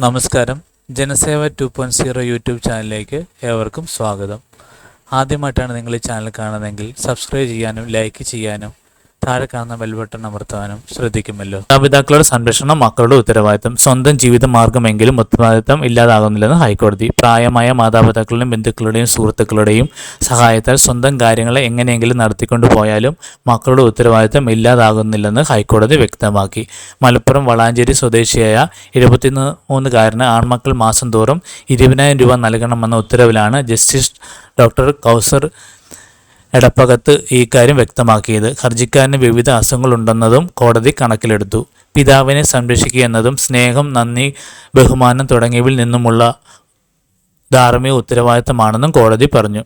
നമസ്കാരം. Janaseva two point zero YouTube ചാനലിലേക്ക് ഏവർക്കും സ്വാഗതം. ആദ്യമായിട്ടാണ് നിങ്ങൾ ഈ ചാനൽ കാണുന്നതെങ്കിൽ സബ്സ്ക്രൈബ് ചെയ്യാനും ലൈക്ക് ചെയ്യാനും താഴെ കാണുന്ന ബെൽബട്ടൺ അമർത്താനും ശ്രദ്ധിക്കുമല്ലോ. മാതാപിതാക്കളുടെ സംരക്ഷണം മക്കളുടെ ഉത്തരവാദിത്തം സ്വന്തം ജീവിത മാർഗമെങ്കിലും ഉത്തരവാദിത്തം ഇല്ലാതാകുന്നില്ലെന്ന് ഹൈക്കോടതി. പ്രായമായ മാതാപിതാക്കളുടെയും ബന്ധുക്കളുടെയും സുഹൃത്തുക്കളുടെയും സഹായത്താൽ സ്വന്തം കാര്യങ്ങളെ എങ്ങനെയെങ്കിലും നടത്തിക്കൊണ്ടു പോയാലും മക്കളുടെ ഉത്തരവാദിത്തം ഇല്ലാതാകുന്നില്ലെന്ന് ഹൈക്കോടതി വ്യക്തമാക്കി. മലപ്പുറം വളാഞ്ചേരി സ്വദേശിയായ ഇരുപത്തിമൂന്ന് മൂന്നുകാരന് ആൺമക്കൾ മാസം തോറും ഇരുപതിനായിരം രൂപ നൽകണമെന്ന ഉത്തരവിലാണ് ജസ്റ്റിസ് ഡോക്ടർ കൗസർ എടപ്പകത്ത് ഈ കാര്യം വ്യക്തമാക്കിയത്. ഹർജിക്കാരന് വിവിധ അസുഖങ്ങളുണ്ടെന്നതും കോടതി കണക്കിലെടുത്തു. പിതാവിനെ സംരക്ഷിക്കുക എന്നതും സ്നേഹം നന്ദി ബഹുമാനം തുടങ്ങിയവയിൽ നിന്നുമുള്ള ധാർമ്മിക ഉത്തരവാദിത്തമാണെന്നും കോടതി പറഞ്ഞു.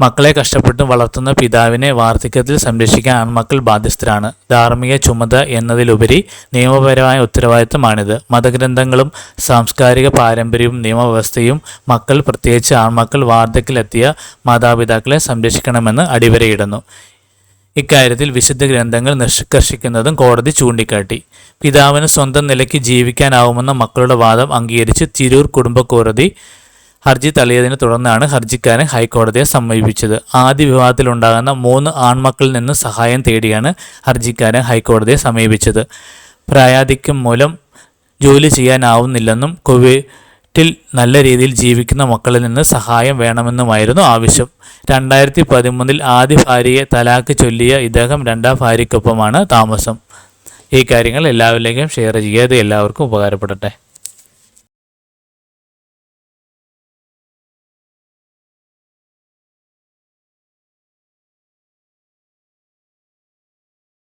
മക്കളെ കഷ്ടപ്പെട്ട് വളർത്തുന്ന പിതാവിനെ വാർദ്ധക്യത്തിൽ സംരക്ഷിക്കാൻ ആൺമക്കൾ ബാധ്യസ്ഥരാണ്. ധാർമ്മിക ചുമത എന്നതിലുപരി നിയമപരമായ ഉത്തരവാദിത്തമാണിത്. മതഗ്രന്ഥങ്ങളും സാംസ്കാരിക പാരമ്പര്യവും നിയമവ്യവസ്ഥയും മക്കൾ പ്രത്യേകിച്ച് ആൺമക്കൾ വാർദ്ധക്യത്തിലെത്തിയ മാതാപിതാക്കളെ സംരക്ഷിക്കണമെന്ന് അടിവരയിടുന്നു. ഇക്കാര്യത്തിൽ വിശുദ്ധ ഗ്രന്ഥങ്ങൾ നിഷ്കർഷിക്കുന്നതും കോടതി ചൂണ്ടിക്കാട്ടി. പിതാവിന് സ്വന്തം നിലയ്ക്ക് ജീവിക്കാനാവുമെന്ന മക്കളുടെ വാദം അംഗീകരിച്ച് തിരൂർ കുടുംബ കോടതി ഹർജി തള്ളിയതിനെ തുടർന്നാണ് ഹർജിക്കാരൻ ഹൈക്കോടതിയെ സമീപിച്ചത്. ആദ്യ വിവാഹത്തിലുണ്ടാകുന്ന മൂന്ന് ആൺമക്കളിൽ നിന്ന് സഹായം തേടിയാണ് ഹർജിക്കാരൻ ഹൈക്കോടതിയെ സമീപിച്ചത്. പ്രായാധിക്യം മൂലം ജോലി ചെയ്യാനാവുന്നില്ലെന്നും കുവൈറ്റിൽ നല്ല രീതിയിൽ ജീവിക്കുന്ന മക്കളിൽ നിന്ന് സഹായം വേണമെന്നുമായിരുന്നു ആവശ്യം. രണ്ടായിരത്തി പതിമൂന്നിൽ ആദ്യ ഭാര്യയെ തലാക്ക് ചൊല്ലിയ ഇദ്ദേഹം രണ്ടാം ഭാര്യയ്ക്കൊപ്പമാണ് താമസം. ഈ കാര്യങ്ങൾ എല്ലാവരിലേക്കും ഷെയർ ചെയ്യാതെ എല്ലാവർക്കും ഉപകാരപ്പെടട്ടെ.